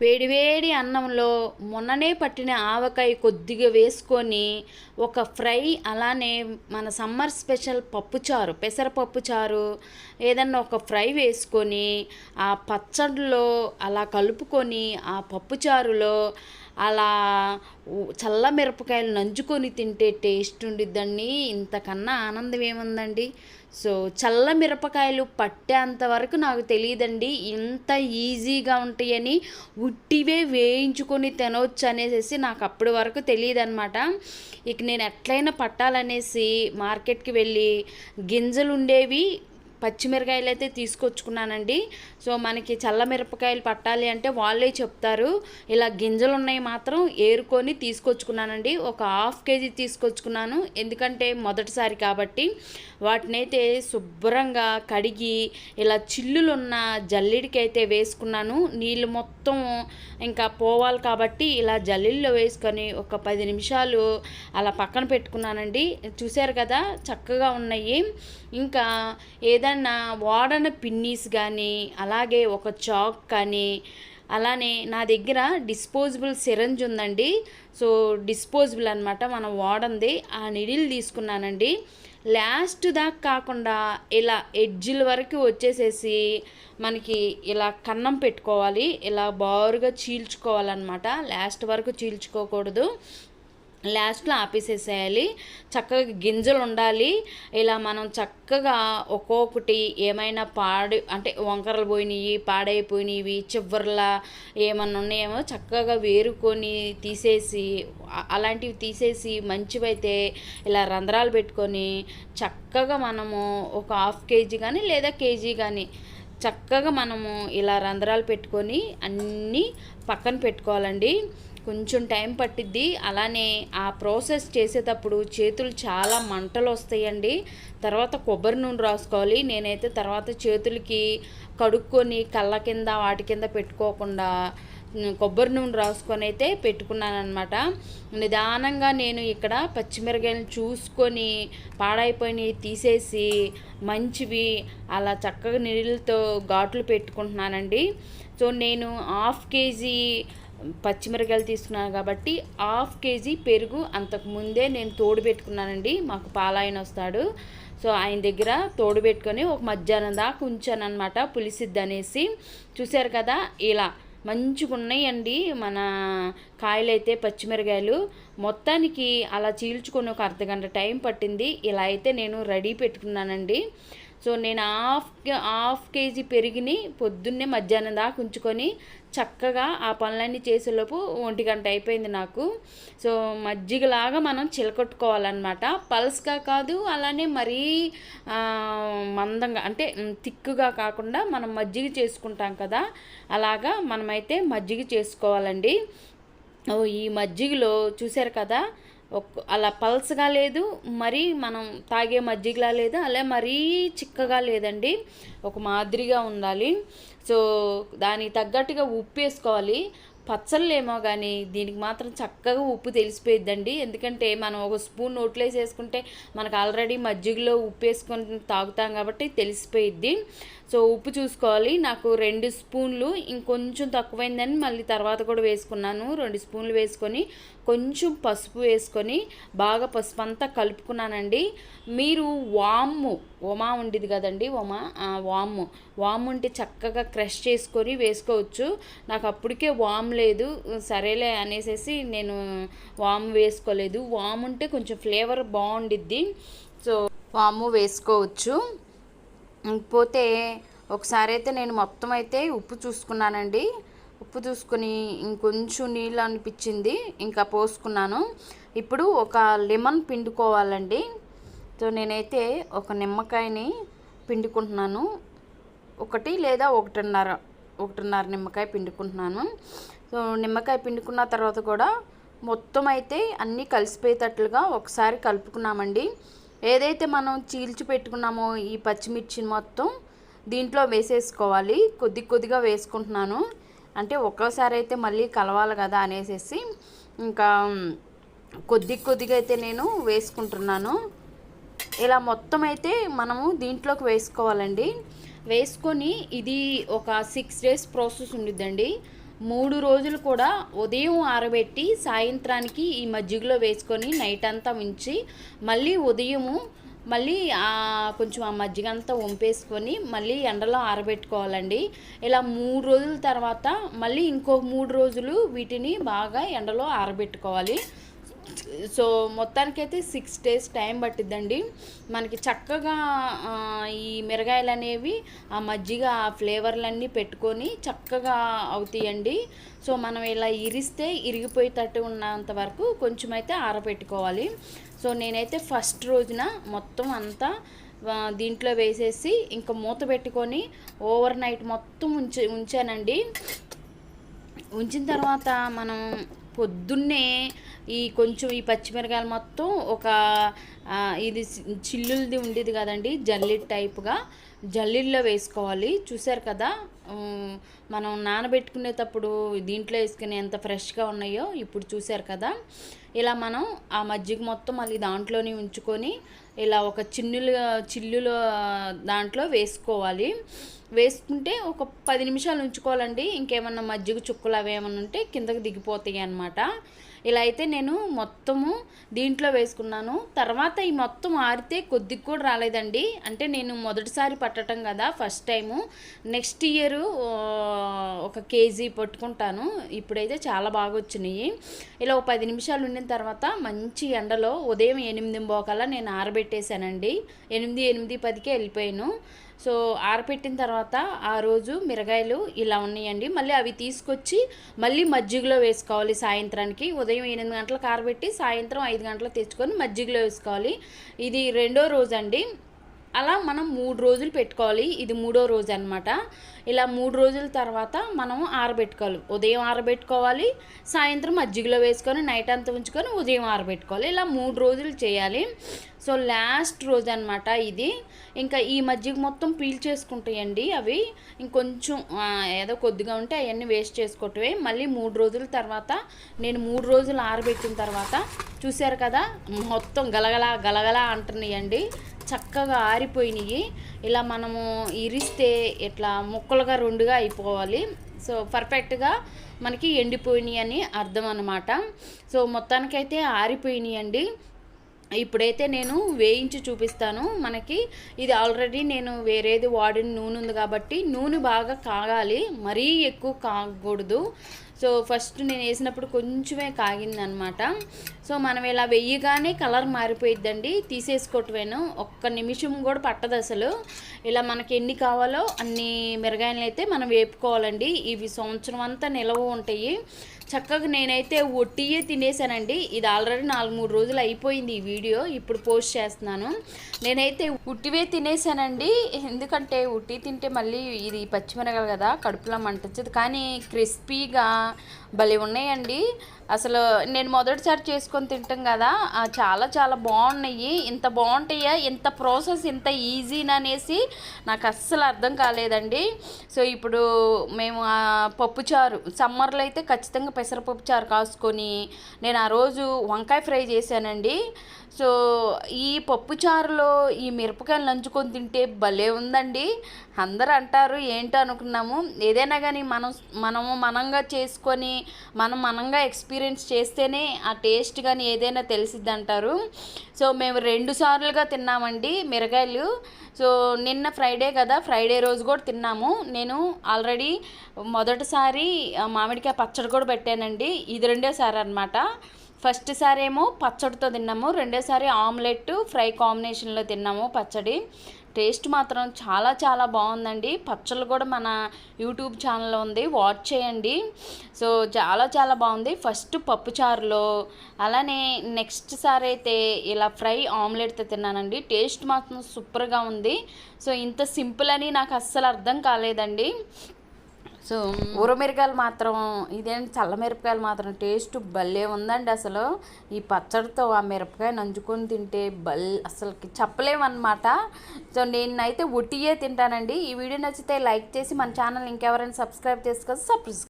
వేడివేడి అన్నంలో మొన్ననే పట్టిన ఆవకాయ కొద్దిగా వేసుకొని ఒక ఫ్రై అలానే మన సమ్మర్ స్పెషల్ పప్పుచారు పెసరపప్పు చారు ఏదన్నా ఒక ఫ్రై వేసుకొని ఆ పచ్చడిలో అలా కలుపుకొని ఆ పప్పుచారులో అలా చల్ల మిరపకాయలు నంచుకొని తింటే టేస్ట్ ఉండిద్దండి. ఇంతకన్నా ఆనందం ఏముందండి? సో చల్ల మిరపకాయలు పట్టేంత వరకు నాకు తెలియదండి. ఇంత ఈజీగా ఉంటాయని ఉట్టివే వేయించుకొని తినవచ్చు అనేసి నాకు అప్పటి వరకు తెలియదనమాట ఇక నేను ఎట్లయినా పట్టాలనేసి మార్కెట్కి వెళ్ళి గింజలు ఉండేవి పచ్చిమిరకాయలు అయితే తీసుకొచ్చుకున్నానండి. సో మనకి చల్ల మిరపకాయలు పట్టాలి అంటే వాళ్ళే చెప్తారు. ఇలా గింజలు ఉన్నాయి మాత్రం ఏరుకొని తీసుకొచ్చుకున్నానండి. ఒక హాఫ్ కేజీ తీసుకొచ్చుకున్నాను. ఎందుకంటే మొదటిసారి కాబట్టి. వాటినైతే శుభ్రంగా కడిగి ఇలా చిల్లులు ఉన్న జల్లిడికి అయితే వేసుకున్నాను. నీళ్ళు మొత్తం ఇంకా పోవాలి కాబట్టి ఇలా జల్లిల్లో వేసుకొని ఒక పది నిమిషాలు అలా పక్కన పెట్టుకున్నానండి. చూశారు కదా చక్కగా ఉన్నాయి. ఇంకా ఏదన్నా వాడన పిన్నీస్ కానీ అలాగే ఒక చాక్ కానీ అలానే నా దగ్గర డిస్పోజబుల్ సిరంజ్ ఉందండి. సో డిస్పోజబుల్ అనమాట మనం వాడంది. ఆ నిడిల్ తీసుకున్నానండి. లాస్ట్ దాకా కాకుండా ఇలా ఎడ్జిల వరకు వచ్చేసేసి మనకి ఇలా కన్నం పెట్టుకోవాలి. ఇలా బారుగా చీల్చుకోవాలన్నమాట. లాస్ట్ వరకు చీల్చుకోకూడదు. లాస్ట్లో ఆపేసేసేయాలి. చక్కగా గింజలు ఉండాలి ఇలా మనం చక్కగా ఒక్కొక్కటి ఏమైనా పాడి అంటే వంకరలు పోయినాయి పాడైపోయినవి చివర్లా ఏమన్నా ఉన్నాయేమో చక్కగా వేరుకొని తీసేసి అలాంటివి తీసేసి మంచివైతే ఇలా రంధ్రాలు పెట్టుకొని చక్కగా మనము ఒక హాఫ్ కేజీ కానీ లేదా కేజీ కానీ చక్కగా మనము ఇలా రంధ్రాలు పెట్టుకొని అన్నీ పక్కన పెట్టుకోవాలండి. కొంచెం టైం పట్టిద్ది. అలానే ఆ ప్రాసెస్ చేసేటప్పుడు చేతులు చాలా మంటలు వస్తాయండి తర్వాత కొబ్బరి నూనె రాసుకోవాలి. నేనైతే తర్వాత చేతులకి కడుక్కొని కళ్ళ కింద వాటి కింద పెట్టుకోకుండా కొబ్బరి నూనె రాసుకొని అయితే పెట్టుకున్నానమాట నిదానంగా నేను ఇక్కడ పచ్చిమిరకాయలు చూసుకొని పాడైపోయినవి తీసేసి మంచివి అలా చక్కగా నీళ్ళతో ఘాట్లు పెట్టుకుంటున్నానండి. సో నేను హాఫ్ కేజీ పచ్చిమిరకాయలు తీసుకున్నాను కాబట్టి హాఫ్ కేజీ పెరుగు అంతకు ముందే నేను తోడు పెట్టుకున్నానండి. మాకు పాలాయన వస్తాడు. సో ఆయన దగ్గర తోడు పెట్టుకొని ఒక మధ్యాహ్నం దాకా ఉంచానమాట అనమాట పులిసిద్ది అనేసి. చూశారు కదా ఇలా మంచిగా ఉన్నాయండి మన కాయలైతే పచ్చిమిరకాయలు. మొత్తానికి అలా చీల్చుకొని ఒక అర్ధగంట టైం పట్టింది. ఇలా అయితే నేను రెడీ పెట్టుకున్నానండి. సో నేను హాఫ్ హాఫ్ కేజీ పెరిగిని పొద్దున్నే మధ్యాహ్నం దాకా ఉంచుకొని చక్కగా ఆ పనులన్నీ చేసేలోపు ఒంటి గంట అయిపోయింది నాకు. సో మజ్జిగలాగా మనం చిలకొట్టుకోవాలన్నమాట. పల్స్గా కాదు అలానే మరీ మందంగా అంటే తిక్కుగా కాకుండా మనం మజ్జిగ చేసుకుంటాం కదా అలాగా మనమైతే మజ్జిగ చేసుకోవాలండి. ఓ ఈ మజ్జిగలో చూశారు కదా అలా పల్స్గా లేదు మరీ మనం తాగే మజ్జిగలా లేదు అలా మరీ చిక్కగా లేదండి. ఒక మాదిరిగా ఉండాలి. సో దానికి తగ్గట్టుగా ఉప్పు వేసుకోవాలి. పచ్చళ్ళు ఏమో కానీ దీనికి మాత్రం చక్కగా ఉప్పు తెలిసిపోయిద్దండి. ఎందుకంటే మనం ఒక స్పూన్ నోట్లో వేసుకుంటే మనకు ఆల్రెడీ మజ్జిగలో ఉప్పు వేసుకొని తాగుతాం కాబట్టి తెలిసిపోయిద్ది. సో ఉప్పు చూసుకోవాలి. నాకు రెండు స్పూన్లు ఇంకొంచెం తక్కువైందని మళ్ళీ తర్వాత కూడా వేసుకున్నాను. రెండు స్పూన్లు వేసుకొని కొంచెం పసుపు వేసుకొని బాగా పసుపు అంతా కలుపుకున్నానండి. మీరు వాము ఉమా ఉండేది కదండి ఉమా వాము. వాము ఉంటే చక్కగా క్రష్ చేసుకొని వేసుకోవచ్చు. నాకు అప్పటికే వామ్ లేదు. సరేలే అనేసి నేను వామ్ వేసుకోలేదు. వామ్ ఉంటే కొంచెం ఫ్లేవర్ బాగుండిద్ది. సో వాము వేసుకోవచ్చు. పోతే ఒకసారి అయితే నేను మొత్తం అయితే ఉప్పు చూసుకున్నానండి. ఉప్పు చూసుకుని ఇంకొంచెం నీళ్ళు అనిపించింది ఇంకా పోసుకున్నాను. ఇప్పుడు ఒక లెమన్ పిండుకోవాలండి. సో నేనైతే ఒక నిమ్మకాయని పిండుకుంటున్నాను. ఒకటి లేదా ఒకటిన్నర ఒకటిన్నర నిమ్మకాయ పిండుకుంటున్నాను. సో నిమ్మకాయ పిండుకున్న తర్వాత కూడా మొత్తం అయితే అన్నీ కలిసిపోయేటట్లుగా ఒకసారి కలుపుకున్నామండి. ఏదైతే మనం చీల్చి పెట్టుకున్నామో ఈ పచ్చిమిర్చిని మొత్తం దీంట్లో వేసేసుకోవాలి. కొద్ది కొద్దిగా వేసుకుంటున్నాను. అంటే ఒక్కసారి అయితే మళ్ళీ కలవాలి కదా అనేసి ఇంకా కొద్ది కొద్దిగా అయితే నేను వేసుకుంటున్నాను. ఇలా మొత్తం అయితే మనము దీంట్లోకి వేసుకోవాలండి. వేసుకొని ఇది ఒక సిక్స్ డేస్ ప్రాసెస్ ఉండిద్దండి. మూడు రోజులు కూడా ఉదయం ఆరబెట్టి సాయంత్రానికి ఈ మజ్జిగలో వేసుకొని నైట్ అంతా ఉంచి మళ్ళీ ఉదయము మళ్ళీ కొంచెం ఆ మజ్జిగ అంతా వంపేసుకొని మళ్ళీ ఎండలో ఆరబెట్టుకోవాలండి. ఇలా మూడు రోజుల తర్వాత మళ్ళీ ఇంకో మూడు రోజులు వీటిని బాగా ఎండలో ఆరబెట్టుకోవాలి. సో మొత్తానికైతే సిక్స్ డేస్ టైం పట్టిద్దండి. మనకి చక్కగా ఈ మిరగాయలు అనేవి ఆ మజ్జిగ ఆ ఫ్లేవర్లన్నీ పెట్టుకొని చక్కగా అవుతాయండి. సో మనం ఇలా ఇరిస్తే ఇరిగిపోయేటట్టు ఉన్నంత వరకు కొంచెం అయితే ఆరబెట్టుకోవాలి సో నేనైతే ఫస్ట్ రోజున మొత్తం అంతా దీంట్లో వేసేసి ఇంకా మూత పెట్టుకొని ఓవర్ నైట్ మొత్తం ఉంచి ఉంచానండి. ఉంచిన తర్వాత మనం పొద్దున్నే ఈ కొంచెం ఈ పచ్చిమిరకాయలు మొత్తం ఒక ఇది చిల్లులది ఉండేది కదండి జల్లి టైప్గా. జల్లిల్లో వేసుకోవాలి. చూసారు కదా? మనం నానబెట్టుకునేటప్పుడు దీంట్లో వేసుకుని ఎంత ఫ్రెష్గా ఉన్నాయో ఇప్పుడు చూసారు కదా. ఇలా మనం ఆ మజ్జిగ మొత్తం మళ్ళీ దాంట్లోనే ఉంచుకొని ఇలా ఒక చిన్నులు చిల్లులు దాంట్లో వేసుకోవాలి. వేసుకుంటే ఒక పది నిమిషాలు ఉంచుకోవాలండి. ఇంకేమన్నా మజ్జిగ చుక్కలు అవి ఏమన్నా ఉంటే కిందకు దిగిపోతాయి అన్నమాట. ఇలా అయితే నేను మొత్తము దీంట్లో వేసుకున్నాను. తర్వాత ఈ మొత్తం ఆరితే కొద్దిగా కూడా రాలేదండి. అంటే నేను మొదటిసారి పట్టడం కదా ఫస్ట్ టైము. నెక్స్ట్ ఇయర్ ఒక కేజీ పట్టుకుంటాను. ఇప్పుడైతే చాలా బాగా వచ్చినాయి. ఇలా ఒక పది నిమిషాలు ఉండిన తర్వాత మంచి ఎండలో ఉదయం ఎనిమిది పోకల్లా నేను ఆరబెట్టేశానండి. ఎనిమిది ఎనిమిది పదికే వెళ్ళిపోయాను. సో ఆరపెట్టిన తర్వాత ఆ రోజు మిరగాయలు ఇలా ఉన్నాయండి. మళ్ళీ అవి తీసుకొచ్చి మళ్ళీ మజ్జిగలో వేసుకోవాలి సాయంత్రానికి. ఉదయం ఎనిమిది గంటలకు ఆరబెట్టి సాయంత్రం ఐదు గంటలకు తెచ్చుకొని మజ్జిగలో వేసుకోవాలి. ఇది రెండో రోజు అండి అలా మనం మూడు రోజులు పెట్టుకోవాలి. ఇది మూడో రోజు అనమాట ఇలా మూడు రోజుల తర్వాత మనం ఆరబెట్టుకోవాలి. ఉదయం ఆరబెట్టుకోవాలి సాయంత్రం మజ్జిగలో వేసుకొని నైట్ అంతా ఉంచుకొని ఉదయం ఆరబెట్టుకోవాలి. ఇలా మూడు రోజులు చేయాలి. సో లాస్ట్ రోజు అనమాట ఇది. ఇంకా ఈ మజ్జిగ మొత్తం పీల్ చేసుకుంటాయండి అవి. ఇంకొంచెం ఏదో కొద్దిగా ఉంటే అవన్నీ వేస్ట్ చేసుకోవటమే. మళ్ళీ మూడు రోజుల తర్వాత నేను మూడు రోజులు ఆరబెట్టిన తర్వాత చూశారు కదా మొత్తం గలగల గలగల అంటున్నాయండి. చక్కగా ఆరిపోయినాయి. ఇలా మనము ఇరిస్తే ఇట్లా ముక్కలుగా రెండుగా అయిపోవాలి. సో పర్ఫెక్ట్గా మనకి ఎండిపోయినాయి అని అర్థం అనమాట సో మొత్తానికైతే ఆరిపోయినాయి అండి ఇప్పుడైతే నేను వేయించి చూపిస్తాను. మనకి ఇది ఆల్రెడీ నేను వేరేది వాడిన నూనె ఉంది కాబట్టి నూనె బాగా కాగాలి. మరీ ఎక్కువ కాగకూడదు సో ఫస్ట్ నేను వేసినప్పుడు కొంచెమే కాగిందనమాట. సో మనం ఇలా వెయ్యగానే కలర్ మారిపోయిద్దండి. తీసేసుకోవటమేను. ఒక్క నిమిషం కూడా పట్టదు అసలు. ఇలా మనకి ఎన్ని కావాలో అన్ని మిరగాయలు అయితే మనం వేపుకోవాలండి. ఇవి సంవత్సరం అంతా నిలవ ఉంటాయి. చక్కగా నేనైతే ఒట్టియే తినేసానండి ఇది ఆల్రెడీ నాలుగు మూడు రోజులు అయిపోయింది ఈ వీడియో. ఇప్పుడు పోస్ట్ చేస్తున్నాను. నేనైతే ఉట్టివే తినేసానండి ఎందుకంటే ఉట్టి తింటే మళ్ళీ ఇది పచ్చిమిరగలు కదా కడుపులో మంటొచ్చేది. కానీ క్రిస్పీగా భలే ఉన్నాయండి. అసలు నేను మొదటిసారి చేసుకొని తింటాం కదా చాలా చాలా బాగున్నాయి. ఇంత బాగుంటాయా ఇంత ప్రాసెస్ ఇంత ఈజీనా అనేసి నాకు అస్సలు అర్థం కాలేదండి. సో ఇప్పుడు మేము పప్పుచారు సమ్మర్లో అయితే ఖచ్చితంగా పెసరపప్పు చారు కాసుకొని నేను ఆ రోజు వంకాయ ఫ్రై చేశానండి. సో ఈ పప్పు చారులో ఈ మిరపకాయలు నంచుకొని తింటే భలే ఉందండి. అందరూ అంటారు ఏంటో అనుకున్నాము? ఏదైనా కానీ మనం మనము మనంగా చేసుకొని మనం మనంగా ఎక్స్పీరియన్స్ చేస్తేనే ఆ టేస్ట్ కానీ ఏదైనా తెలిసిద్ది అంటారు సో మేము రెండు సార్లుగా తిన్నామండి మిరగాయలు. సో నిన్న ఫ్రైడే కదా ఫ్రైడే రోజు కూడా తిన్నాము. నేను ఆల్రెడీ మొదటిసారి మామిడికాయ పచ్చడి కూడా పెట్టాను. పెట్టానండి ఇది రెండోసారి అనమాట ఫస్ట్ సారి ఏమో పచ్చడితో తిన్నాము. రెండోసారి ఆమ్లెట్ ఫ్రై కాంబినేషన్లో తిన్నాము పచ్చడి. టేస్ట్ మాత్రం చాలా చాలా బాగుందండి. పచ్చళ్ళు కూడా మన యూట్యూబ్ ఛానల్లో ఉంది. వాచ్ చేయండి. సో చాలా చాలా బాగుంది. ఫస్ట్ పప్పుచారులో అలానే నెక్స్ట్ సారి అయితే ఇలా ఫ్రై ఆమ్లెట్తో తిన్నానండి. టేస్ట్ మాత్రం సూపర్గా ఉంది. సో ఇంత సింపుల్ అని నాకు అస్సలు అర్థం కాలేదండి. సో ఊరమిరకాయలు మాత్రం ఇదేంటి చల్ల మిరపకాయలు మాత్రం టేస్ట్ భలే ఉందండి అసలు. ఈ పచ్చడితో ఆ మిరపకాయ నంచుకొని తింటే బల్ అసలుకి చెప్పలేమన్నమాట. సో నేనైతే ఒట్టియే తింటానండి. ఈ వీడియో నచ్చితే లైక్ చేసి మన ఛానల్ ఇంకెవరైనా సబ్స్క్రైబ్ చేసుకోవచ్చు సబ్స్క్రైబ్